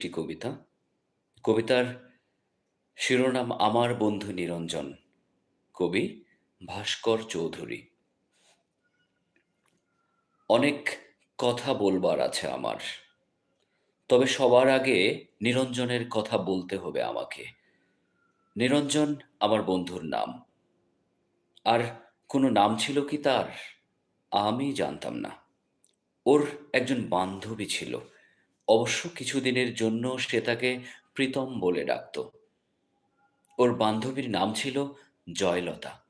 একটি কবিতা। কবিতার শিরোনাম আমার বন্ধু নিরঞ্জন। কবি ভাস্কর চৌধুরী। অনেক কথা বলবার আছে আমার। তবে সবার আগে নিরঞ্জনের কথা বলতে হবে আমাকে। নিরঞ্জন আমার বন্ধুর নাম। আর কোনো নাম ছিল কি তার? আমি জানতাম না। ওর একজন বান্ধবী ছিল। অবশ্য কিছুদিনের জন্য সে তাকে প্রীতম বলে ডাকত। ওর বান্ধবীর নাম ছিল জয়লতা।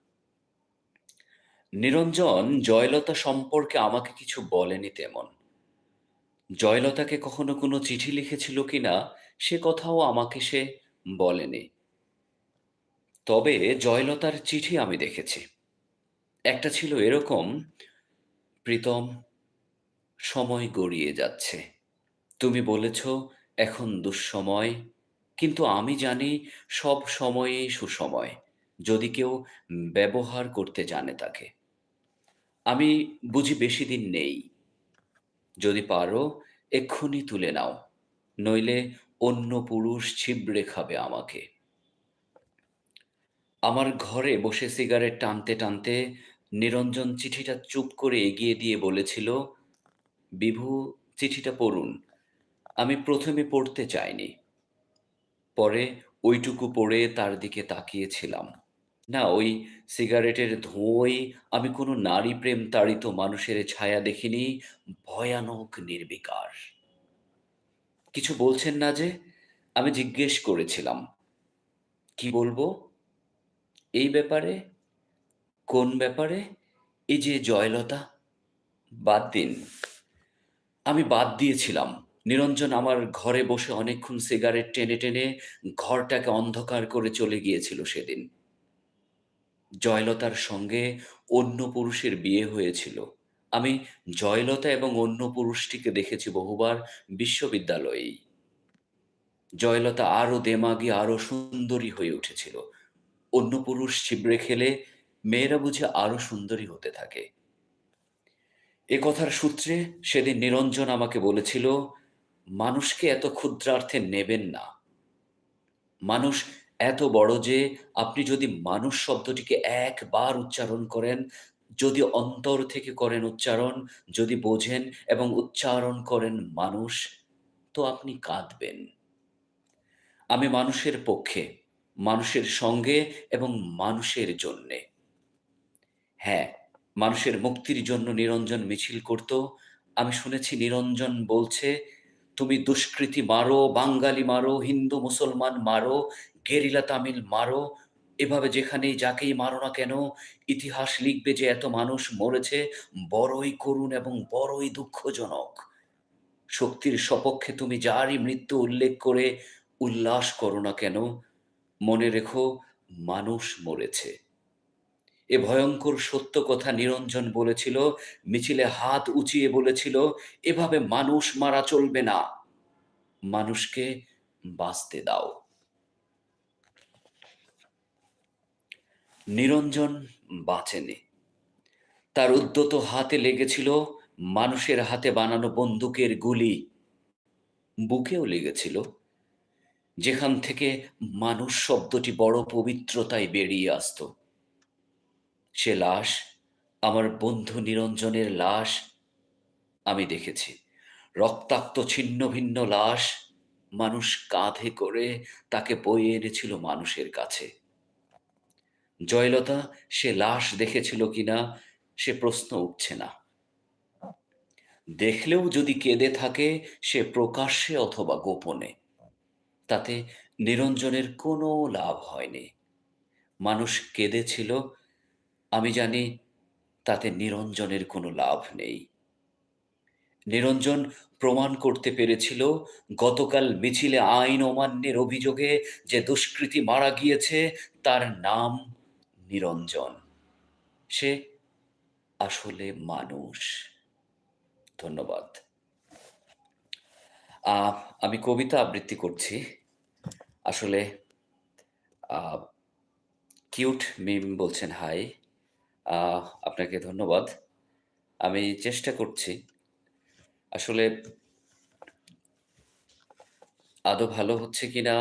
নিরঞ্জন জয়লতা সম্পর্কে আমাকে কিছু বলেনি তেমন। জয়লতাকে কখনো কোনো চিঠি লিখেছিল কিনা সে কথাও আমাকে সে বলেনি। তবে জয়লতার চিঠি আমি দেখেছি। একটা ছিল এরকম, প্রীতম, সময় গড়িয়ে যাচ্ছে। তুমি বলেছ এখন দুঃসময়, কিন্তু আমি জানি সব সময়েই সুসময়, যদি কেউ ব্যবহার করতে জানে তাকে। আমি বুঝি বেশি দিন নেই। যদি পারো এক্ষুনি তুলে নাও, নইলে অন্য পুরুষ ছিবড়ে খাবে আমাকে। আমার ঘরে বসে সিগারেট টানতে টানতে নিরঞ্জন চিঠিটা চুপ করে এগিয়ে দিয়ে বলেছিল, বিভু চিঠিটা পড়ুন। আমি প্রথমে পড়তে চাইনি। পরে ওইটুকু পড়ে তার দিকে তাকিয়েছিলাম। না, ওই সিগারেটের ধোঁয়ায় আমি কোনো নারী প্রেম তাড়িত মানুষের ছায়া দেখিনি, ভয়ানক নির্বিকার। কিছু বলছেন না যে? আমি জিজ্ঞেস করেছিলাম। কি বলব? এই ব্যাপারে? কোন ব্যাপারে? এই যে জয়লতা? বাদ দিন। আমি বাদ দিয়েছিলাম। নিরঞ্জন আমার ঘরে বসে অনেকক্ষণ সিগারেট টেনে টেনে ঘরটাকে অন্ধকার করে চলে গিয়েছিল সেদিন। জয়লতার সঙ্গে অন্য পুরুষের বিয়ে হয়েছিল। আমি জয়লতা এবং অন্য পুরুষটিকে দেখেছি বহুবার বিশ্ববিদ্যালয়েই। জয়লতা আরও দেমাগী, আরও সুন্দরী হয়ে উঠেছিল। অন্য পুরুষ ছিবড়ে খেলে মেয়েরা বুঝে আরও সুন্দরী হতে থাকে। এ কথার সূত্রে সেদিন নিরঞ্জন আমাকে বলেছিল, মানুষকে এত ক্ষুদ্রার্থে নেবেন না। মানুষ এত বড় যে আপনি যদি মানুষ শব্দটিকে একবার উচ্চারণ করেন, যদি অন্তর থেকে করেন উচ্চারণ, যদি বোঝেন এবং উচ্চারণ করেন মানুষ, তো আপনি কাঁদবেন। আমি মানুষের পক্ষে, মানুষের সঙ্গে এবং মানুষের জন্যে। হ্যাঁ, মানুষের মুক্তির জন্য নিরঞ্জন মিছিল করত। আমি শুনেছি নিরঞ্জন বলছে, তুমি দুষ্কৃতী মারো, বাঙালি মারো, হিন্দু মুসলমান মারো, গেরিলা তামিল মারো, এভাবে যেখানেই যাকেই মারো না কেন, ইতিহাস লিখবে যে এত মানুষ মরেছে, বড়ই করুণ এবং বড়ই দুঃখজনক। শক্তির সপক্ষে তুমি যারই মৃত্যু উল্লেখ করে উল্লাস করো না কেন, মনে রেখো মানুষ মরেছে। এ ভয়ঙ্কর সত্য কথা নিরঞ্জন বলেছিল, মিছিলে হাত উঁচিয়ে বলেছিল, এভাবে মানুষ মারা চলবে না। মানুষকে বাঁচতে দাও। নিরঞ্জন বাঁচেনি। তার উদ্যত হাতে লেগেছিল মানুষের হাতে বানানো বন্দুকের গুলি। বুকেও লেগেছিল। যেখান থেকে মানুষ শব্দটি বড় পবিত্রতায় বেরিয়ে আসত। সে লাশ, আমার বন্ধু নিরঞ্জনের লাশ আমি দেখেছি। রক্তাক্ত ছিন্ন ভিন্ন লাশ মানুষ কাঁধে করে তাকে বয়ে এনেছিল মানুষের কাছে। জয়লতা সে লাশ দেখেছিল কিনা সে প্রশ্ন উঠছে না। দেখলেও যদি কেঁদে থাকে সে প্রকাশ্যে অথবা গোপনে। তাতে নিরঞ্জনের কোনো লাভ হয়নি। মানুষ কেঁদেছিল, আমি জানি তাতে নিরঞ্জনের কোনো লাভ নেই। নিরঞ্জন প্রমাণ করতে পেরেছিল গতকাল মিছিলে আইন অমান্যের অভিযোগে যে দুষ্কৃতী মারা গিয়েছে, তার নাম নিরঞ্জন। সে আসলে মানুষ। ধন্যবাদ। আমি কবিতা আবৃত্তি করছি। আসলে কিউট মিম বলছেন, হাই। আপনাকে ধন্যবাদ। আমি চেষ্টা করছি। আসলে আদৌ ভালো হচ্ছে কিনা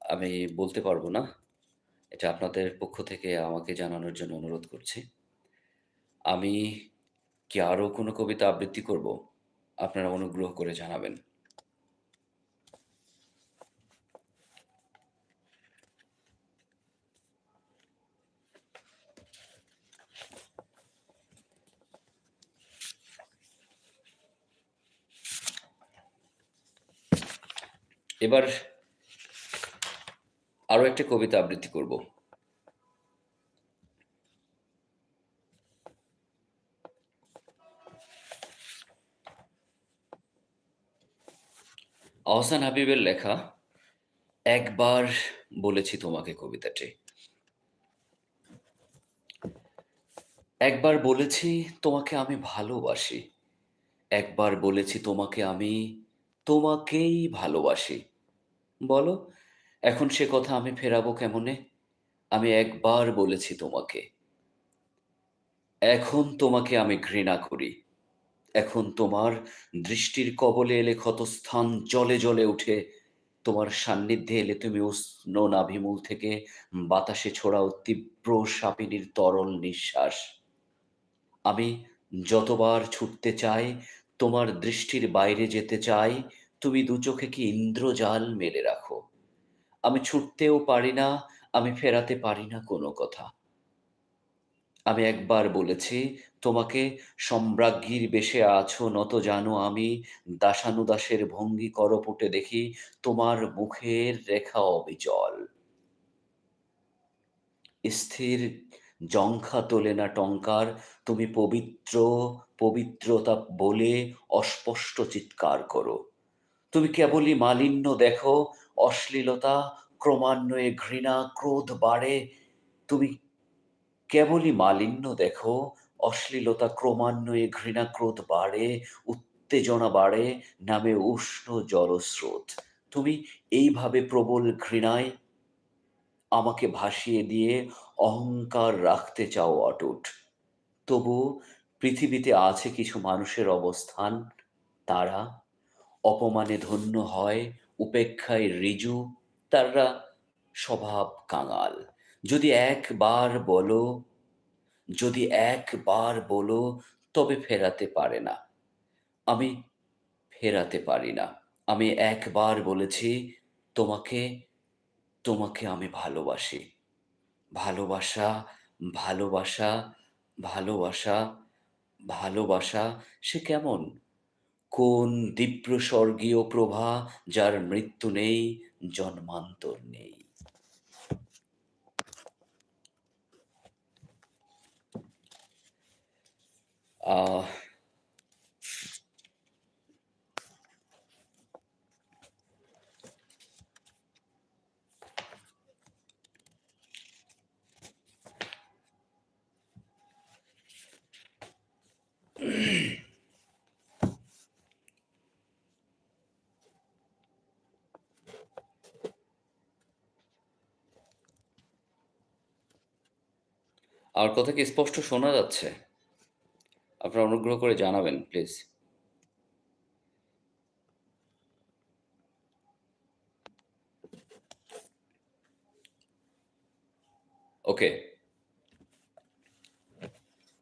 আমি বলতে পারব না। এটা আপনাদের পক্ষ থেকে আমাকে জানানোর জন্য অনুরোধ করছি। আমি কি আরও কোনো কবিতা আবৃত্তি করব? আপনারা অনুগ্রহ করে জানাবেন। এবার আরও একটা কবিতা আবৃত্তি করব। আহসান হাবীবের লেখা, একবার বলেছি তোমাকে কবিতাটি। একবার বলেছি তোমাকে আমি ভালোবাসি। একবার বলেছি তোমাকে আমি তোমাকেই ভালোবাসি। বলো এখন সে কথা আমি ফেরাবো কেমনে? আমি একবার বলেছি তোমাকে। এখন তোমাকে আমি ঘৃণা করি। এখন তোমার দৃষ্টির কবলে এলে ক্ষতস্থান জলে জলে উঠে। তোমার সান্নিধ্যে এলে তুমি উষ্ণ নাভিমূল থেকে বাতাসে ছড়াও তীব্র শাপিনীর তরল নিঃশ্বাস। আমি যতবার ছুটতে চাই, তোমার দৃষ্টির বাইরে যেতে চাই, তুমি দু চোখে কি ইন্দ্রজাল মেলে রাখো। আমি ছুটতেও পারি না, আমি ফেরাতে পারি না কোনো কথা। আমি একবার বলেছি তোমাকে সম্রাজ্ঞীর বেশে আছো নত জানো আমি দাসানুদাসের ভঙ্গি করপুটে দেখি তোমার মুখের রেখা অবিচল। স্থির জংখা তোলে না টঙ্কার, তুমি পবিত্র, পবিত্রতা বলে অস্পষ্ট চিৎকার করো। তুমি কেবলই মালিন্য দেখো, অশ্লীলতা ক্রমান্বয়ে ঘৃণা, ক্রোধ বাড়ে। তুমি কেবলই মালিন্য দেখো, অশ্লীলতা ক্রমান্বয়ে ঘৃণা, ক্রোধ বাড়ে, উত্তেজনা বাড়ে, নামে উষ্ণ জলস্রোত। তুমি এইভাবে প্রবল ঘৃণায় আমাকে ভাসিয়ে দিয়ে অহংকার রাখতে চাও অটুট। তবু পৃথিবীতে আছে কিছু মানুষের অবস্থান, তারা অপমানে ধন্য হয়, উপেক্ষায় ঋজু, তারা স্বভাব কাঙাল। যদি একবার বলো যদি একবার বলো তবে ফেরাতে পারে না। আমি ফেরাতে পারি না। আমি একবার বলেছি তোমাকে, তোমাকে আমি ভালোবাসি। ভালোবাসা, ভালোবাসা, ভালোবাসা, ভালোবাসা সে কেমন? কোন দিব্য স্বর্গীয় প্রভা যার মৃত্যু নেই, জন্মান্তর নেই। আহ আমার কথা কি স্পষ্ট শোনা যাচ্ছে? আপনারা অনুগ্রহ করে জানাবেন, প্লিজ। ওকে।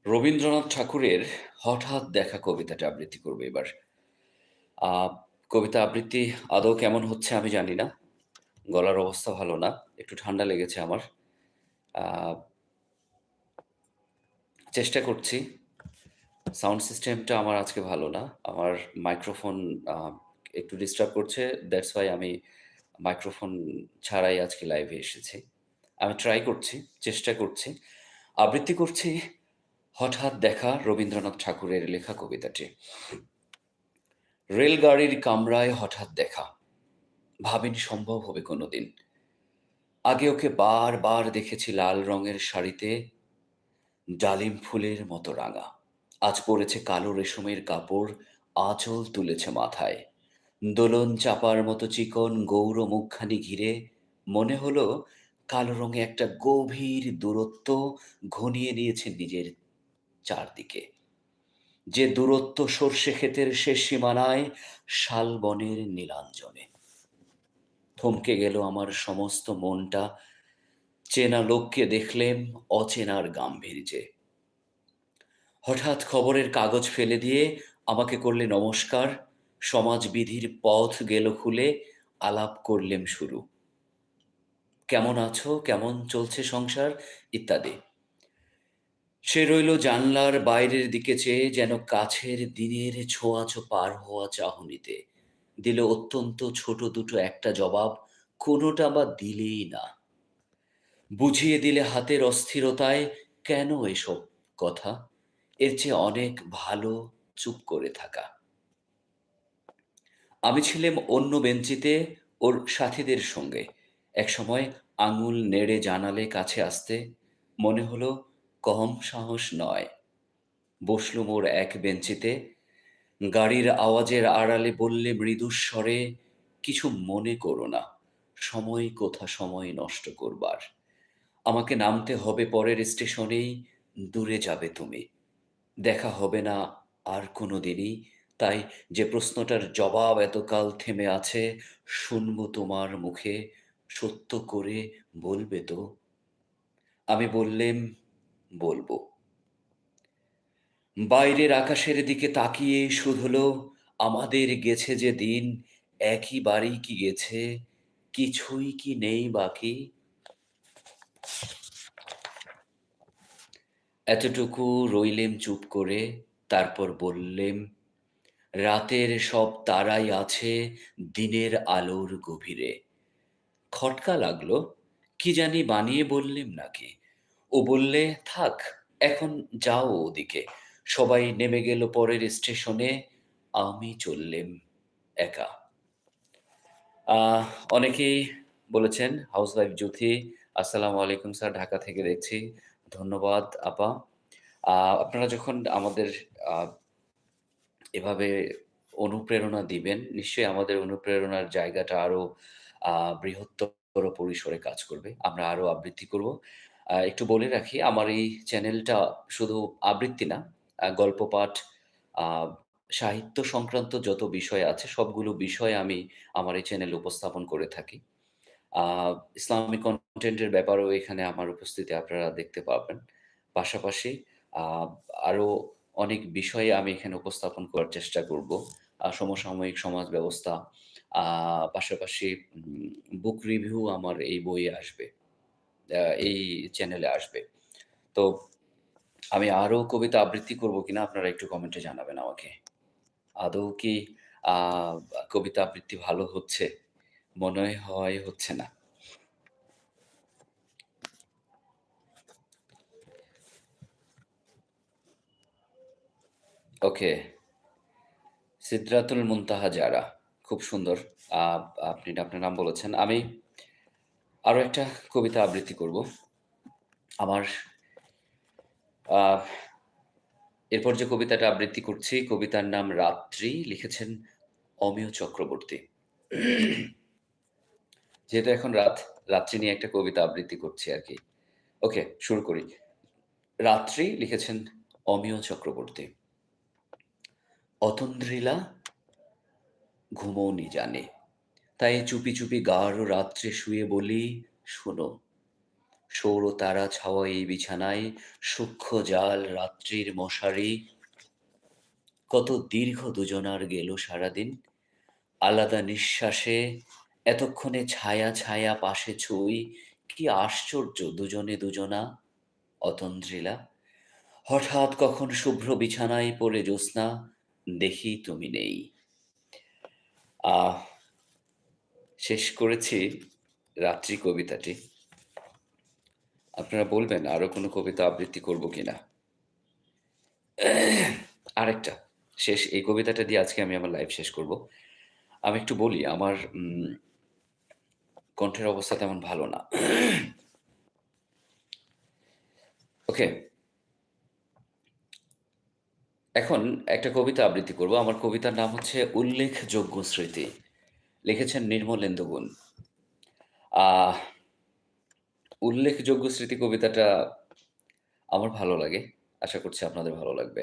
রবীন্দ্রনাথ ঠাকুরের 'হঠাৎ দেখা' কবিতাটা আবৃত্তি করব এবার। কবিতা আবৃত্তি আদৌ কেমন হচ্ছে আমি জানি না। গলার অবস্থা ভালো না। একটু ঠান্ডা লেগেছে আমার। চেষ্টা করছি। সাউন্ড সিস্টেমটা আমার আজকে ভালো না। আমার মাইক্রোফোন একটু ডিস্টার্ব করছে। দ্যাটস হোয়াই আমি মাইক্রোফোন ছাড়াই আজকে লাইভে এসেছি। আমি ট্রাই করছি, চেষ্টা করছি। আবৃত্তি করছি 'হঠাৎ দেখা' রবীন্দ্রনাথ ঠাকুরের লেখা কবিতাটি। রেলগাড়ির কামরায় হঠাৎ দেখা। ভাবিনি সম্ভব হবে কোনোদিন। আগে ওকে বারবার দেখেছি লাল রঙের শাড়িতে ডালিম ফুলের মতো রাঙা। আজ পড়েছে কালো রেশমের কাপড়, আঁচল তুলেছে মাথায়। দোলন চাপার মতো চিকন গৌর মুখখানি ঘিরে মনে হলো কালো রঙে একটা গভীর দূরত্ব ঘনিয়ে নিয়েছে নিজের চারদিকে। যে দূরত্ব সর্ষে ক্ষেতের শেষ সীমানায় শালবনের নীলাঞ্জনে। থমকে গেল আমার সমস্ত মনটা চেনা লোককে দেখলেম অচেনার গাম্ভীর্যে। হঠাৎ খবরের কাগজ ফেলে দিয়ে আমাকে করলে নমস্কার, সমাজবিধির পথ গেল খুলে আলাপ করলেম শুরু। কেমন আছো? কেমন চলছে সংসার? ইত্যাদি। সে রইল জানলার বাইরের দিকে চেয়ে যেন কাছের দিনের ছোঁয়াচো পার হওয়া চাহনিতে। দিল অত্যন্ত ছোট দুটো একটা জবাব, কোনোটা বা দিলেই না। বুঝিয়ে দিলে হাতের অস্থিরতায় কেন এসব কথা? এর চেয়ে অনেক ভালো চুপ করে থাকা। আমি ছিলাম অন্য বেঞ্চিতে ওর সাথীদের সঙ্গে। একসময় আঙুল নেড়ে জানালে কাছে আসতে মনে হলো কম সাহস নয়। বসলুম ওর এক বেঞ্চিতে, গাড়ির আওয়াজের আড়ালে বললে মৃদুস্বরে, কিছু মনে করো না, সময় কোথা সময় নষ্ট করবার? আমাকে নামতে হবে পরের স্টেশনেই, দূরে যাবে তুমি। দেখা হবে না আর কোনো দিনই। তাই যে প্রশ্নটার জবাব এতকাল থেমে আছে, শুনব তোমার মুখে, সত্য করে বলবে তো? আমি বললেম, বলব। বাইরের আকাশের দিকে তাকিয়ে শুধুলো আমাদের গেছে যে দিন, একই বাড়ি কি গেছে, কিছুই কি নেই বাকি। এতটুকু রইলেম চুপ করে, তারপর বললেম, রাতের সব তারাই আছে দিনের আলোর গভীরে। খটকা লাগল, কি জানি বানিয়ে বললেম নাকি। ও বললে, থাক, এখন যাও ওদিকে। সবাই নেমে গেল পরের স্টেশনে, আমি চললেম একা। অনেকেই বলেছেন হাউস ওয়াইফ জ্যোতি আসসালামু আলাইকুম স্যার, ঢাকা থেকে দেখছি। ধন্যবাদ, আপা। আপনারা যখন আমাদের এভাবে অনুপ্রেরণা দিবেন, নিশ্চয়ই আমাদের অনুপ্রেরণার জায়গাটা আরও বৃহত্তর পরিসরে কাজ করবে। আমরা আরও আবৃত্তি করব। একটু বলে রাখি, আমার এই চ্যানেলটা শুধু আবৃত্তি না গল্প পাঠ সাহিত্য সংক্রান্ত যত বিষয় আছে, সবগুলো বিষয় আমি আমার এই চ্যানেলে উপস্থাপন করে থাকি। আহ, ইসলামিক কন্টেন্টের ব্যাপারেও এখানে আমার উপস্থিতি আপনারা দেখতে পাবেন। পাশাপাশি আহ, আরও অনেক বিষয়ে আমি এখানে উপস্থাপন করার চেষ্টা করব। সমসাময়িক সমাজ ব্যবস্থা পাশাপাশি বুক রিভিউ আমার এই বইয়ে আসবে এই চ্যানেলে আসবে। তো আমি আরও কবিতা আবৃত্তি করব কিনা আপনারা একটু কমেন্টে জানাবেন আমাকে। আদৌ কি কবিতা আবৃত্তি ভালো হচ্ছে? মনে হয় হচ্ছে না। ওকে। সিদ্রাতুল মুনতাহা যারা, খুব সুন্দর আপনি আপনার নাম বলেছেন। আমি আরও একটা কবিতা আবৃত্তি করব। আমার এরপর যে কবিতাটা আবৃত্তি করছি, কবিতার নাম রাত্রি, লিখেছেন অমিয় চক্রবর্তী। যেহেতু এখন রাত, রাত্রি নিয়ে একটা কবিতা আবৃত্তি করছি আর কি ওকে শুরু করি। রাত্রি লিখেছেন অমিয় চক্রবর্তী। অতন্দ্রিলা ঘুমোনি জানে। তাই চুপি চুপি গাঢ় রাত্রে শুয়ে বলি, শোনো, সৌর তারা ছাওয়া এই বিছানায়, সূক্ষ্ম জাল রাত্রির মশারি। কত দীর্ঘ দুজনার গেল সারাদিন, আলাদা নিঃশ্বাসে এতক্ষণে ছায়া ছায়া পাশে ছুই, কি আশ্চর্য দুজনে দুজনা, অতন্দ্রিলা। হঠাৎ কখন শুভ্র বিছানায় পড়ে জ্যোৎস্না, দেখি তুমি নেই। আহ, শেষ করেছি রাত্রি কবিতাটি। আপনারা বলবেন, আরও কোনো কবিতা আবৃত্তি করব কিনা? আরেকটা, শেষ, এই কবিতাটা দিয়ে আজকে আমি আমার লাইভ শেষ করব। আমি একটু বলি, আমার কণ্ঠের অবস্থা তেমন ভালো না। ওকে। এখন একটা কবিতা আবৃত্তি করব। আমার কবিতার নাম হচ্ছে উল্লেখযোগ্য স্মৃতি। লিখেছেন নির্মলেন্দু গুণ উল্লেখযোগ্য স্মৃতি কবিতাটা আমার ভালো লাগে। আশা করছি আপনাদের ভালো লাগবে।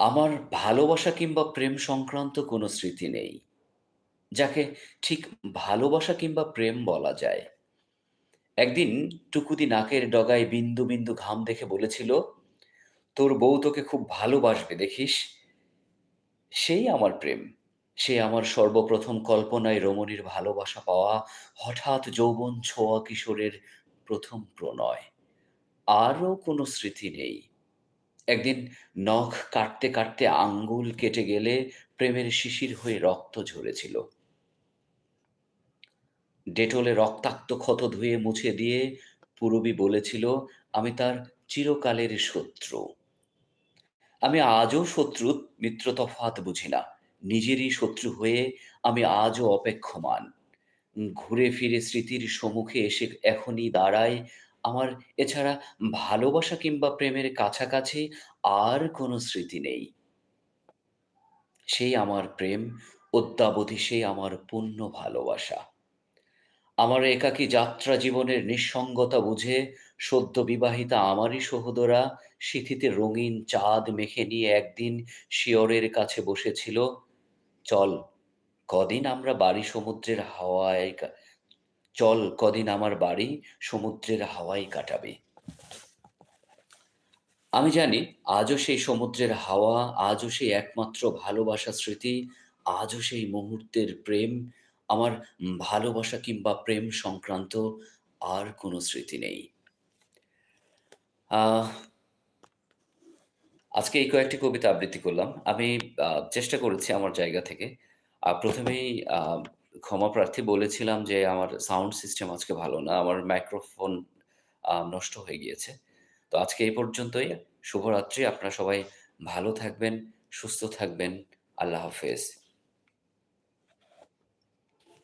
আমার ভালোবাসা কিংবা প্রেম সংক্রান্ত কোনো স্মৃতি নেই। যাকে ঠিক ভালোবাসা কিংবা প্রেম বলা যায়। একদিন টুকুদি নাকের ডগায় বিন্দু, বিন্দু ঘাম দেখে বলেছিল, "তোর বউ তোকে খুব ভালোবাসবে দেখিস।" সেই আমার প্রেম। সে আমার সর্বপ্রথম কল্পনায় রমণীর ভালোবাসা পাওয়া, হঠাৎ যৌবন ছোঁয়া কিশোরের প্রথম প্রণয়। আরও কোনো স্মৃতি নেই। একদিন নখ কাটতে, কাটতে আঙ্গুল কেটে গেলে প্রেমের শিশির হয়ে রক্ত ঝরেছিল। ডেটলে রক্তাক্ত ক্ষত ধুয়ে মুছে দিয়ে পূরবী বলেছিল, "আমি তার চিরকালের শত্রু।" আমি আজও শত্রু মিত্র তফাত বুঝি না। নিজেরই শত্রু হয়ে আমি আজও অপেক্ষমান ঘুরে ফিরে স্মৃতির সম্মুখে এসে এখনই দাঁড়াই, আমার এছাড়া ভালোবাসা কিংবা প্রেমের কাছাকাছি আর কোনো স্মৃতি নেই। সেই আমার প্রেম, অদ্যাবধি সেই আমার পূর্ণ ভালোবাসা। আমার একাকী যাত্রা জীবনের নিঃসঙ্গতা বুঝে সদ্য বিবাহিতা আমারই সহোদরা সিঁথিতে রঙিন চাঁদ মেখে নিয়ে একদিন শিয়রের কাছে বসেছিল, "চল কদিন আমরা বাড়ি সমুদ্রের হাওয়ায় চল কদিন আমার বাড়ি সমুদ্রের হাওয়ায় কাটাবে। আমি জানি আজও সেই সমুদ্রের হাওয়া, আজও সেই একমাত্র ভালোবাসা স্মৃতি, আজও সেই মুহূর্তের প্রেম, আমার ভালোবাসা কিংবা প্রেম সংক্রান্ত আর কোনো স্মৃতি নেই। আজকে এই কয়েকটি কবিতা আবৃত্তি করলাম। আমি চেষ্টা করেছি আমার জায়গা থেকে। ১ম এই আ বলেছিলাম যে, আমার সাউন্ড সিস্টেম আজকে ভালো না। আমার মাইক্রোফোন নষ্ট হয়ে গিয়েছে। তো আজকে এই পর্যন্তই। শুভরাত্রি। আপনারা সবাই ভালো থাকবেন, সুস্থ থাকবেন। আল্লাহ হাফেজ।